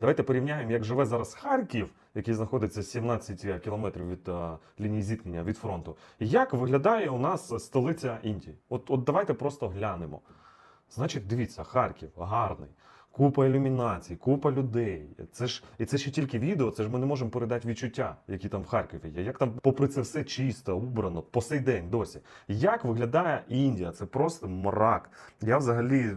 Давайте порівняємо, як живе зараз Харків, який знаходиться 17 кілометрів від а, лінії зіткнення від фронту. Як виглядає у нас столиця Індії? От, от давайте просто глянемо. Значить, дивіться, Харків гарний. Купа ілюмінацій, купа людей. Це ж і це ще тільки відео. Це ж ми не можемо передати відчуття, які там в Харкові є. Як там, попри це все чисто, убрано, по сей день досі. Як виглядає Індія? Це просто мрак. Я взагалі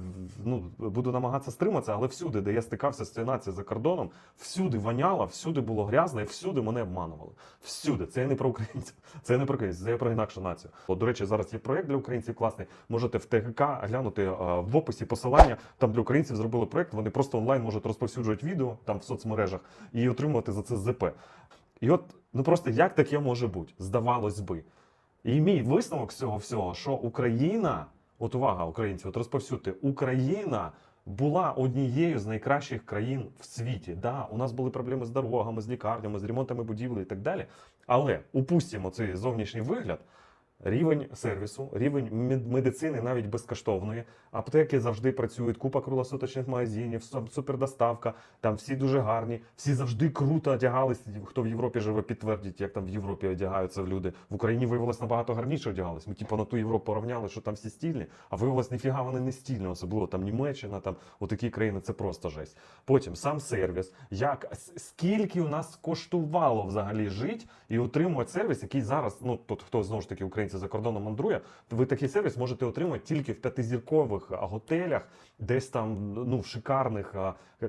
ну, буду намагатися стриматися, але всюди, де я стикався з цією нацією за кордоном, всюди воняло, всюди було грязно, і всюди мене обманували. Всюди. Це я не про українців, це я не про українців, це я про інакшу націю. От, до речі, зараз є проєкт для українців класний. Можете в ТГК глянути е, в описі посилання. Там для українців зробили Вони просто онлайн можуть розповсюджувати відео там в соцмережах і отримувати за це ЗП. І от ну просто як таке може бути? Здавалось би. І мій висновок з цього всього, що Україна, от увага, українці, от розповсюдьте, Україна була однією з найкращих країн в світі. Да, у нас були проблеми з дорогами, з лікарнями, з ремонтами будівлі і так далі. Але упустимо цей зовнішній вигляд. Рівень сервісу, рівень медицини навіть безкоштовної. Аптеки завжди працюють, купа круглосуточних магазинів, су- супердоставка. Там всі дуже гарні, всі завжди круто одягались. Хто в Європі живе, підтвердить, як там в Європі одягаються люди. В Україні виявилось набагато гарніше одягались. Ми типу на ту Європу порівняли, що там всі стільні, а виявилось ніфіга вони не стільні, особливо там Німеччина, там отакі країни, це просто жесть. Потім сам сервіс, як скільки у нас коштувало взагалі жити і отримувати сервіс, який зараз, ну тут хто знову ж таки українці за кордоном мандрує, ви такий сервіс можете отримати тільки в п'ятизіркових готелях, десь там ну в шикарних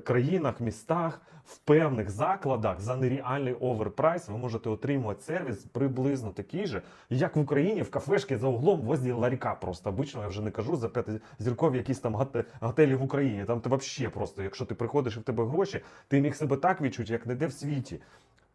країнах, містах, в певних закладах за нереальний оверпрайс ви можете отримувати сервіс приблизно такий же, як в Україні в кафешки за углом возле ларька. Просто обично я вже не кажу за п'ятизіркові якісь там готелі в Україні. Там ти взагалі просто, якщо ти приходиш і в тебе гроші, ти міг себе так відчути, як ніде в світі.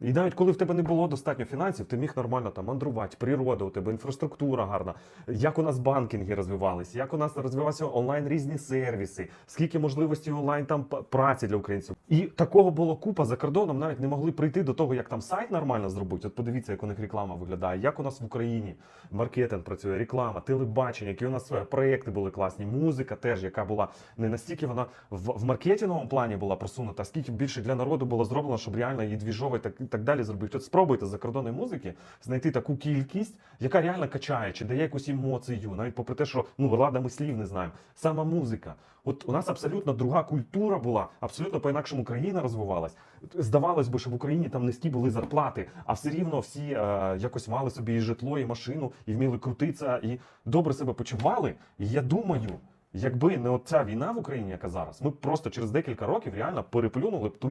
І навіть коли в тебе не було достатньо фінансів, ти міг нормально там мандрувати, природа у тебе, інфраструктура гарна, як у нас банкінги розвивалися, як у нас розвивалися онлайн різні сервіси, скільки можливостей онлайн там праці для українців. І такого було купа за кордоном, навіть не могли прийти до того, як там сайт нормально зробити. От подивіться, як у них реклама виглядає, як у нас в Україні маркетинг працює, реклама, телебачення, які у нас проекти були класні, музика теж, яка була не настільки вона в, в маркетинговому плані була просунута, а скільки більше для народу було зроблено, щоб реально її двіжово і так, так далі зробити. От спробуйте за кордонної музики знайти таку кількість, яка реально качає, чи дає якусь емоцію, навіть попри те, що ну влада ми слів не знаємо. Сама музика. От у нас абсолютно друга культура була, абсолютно по-інакшому країна розвивалась. Здавалось би, що в Україні там низькі були зарплати, а все рівно всі е, якось мали собі і житло, і машину, і вміли крутитися, і добре себе почували. І я думаю, якби не оця війна в Україні, яка зараз, ми просто через декілька років реально переплюнули б ту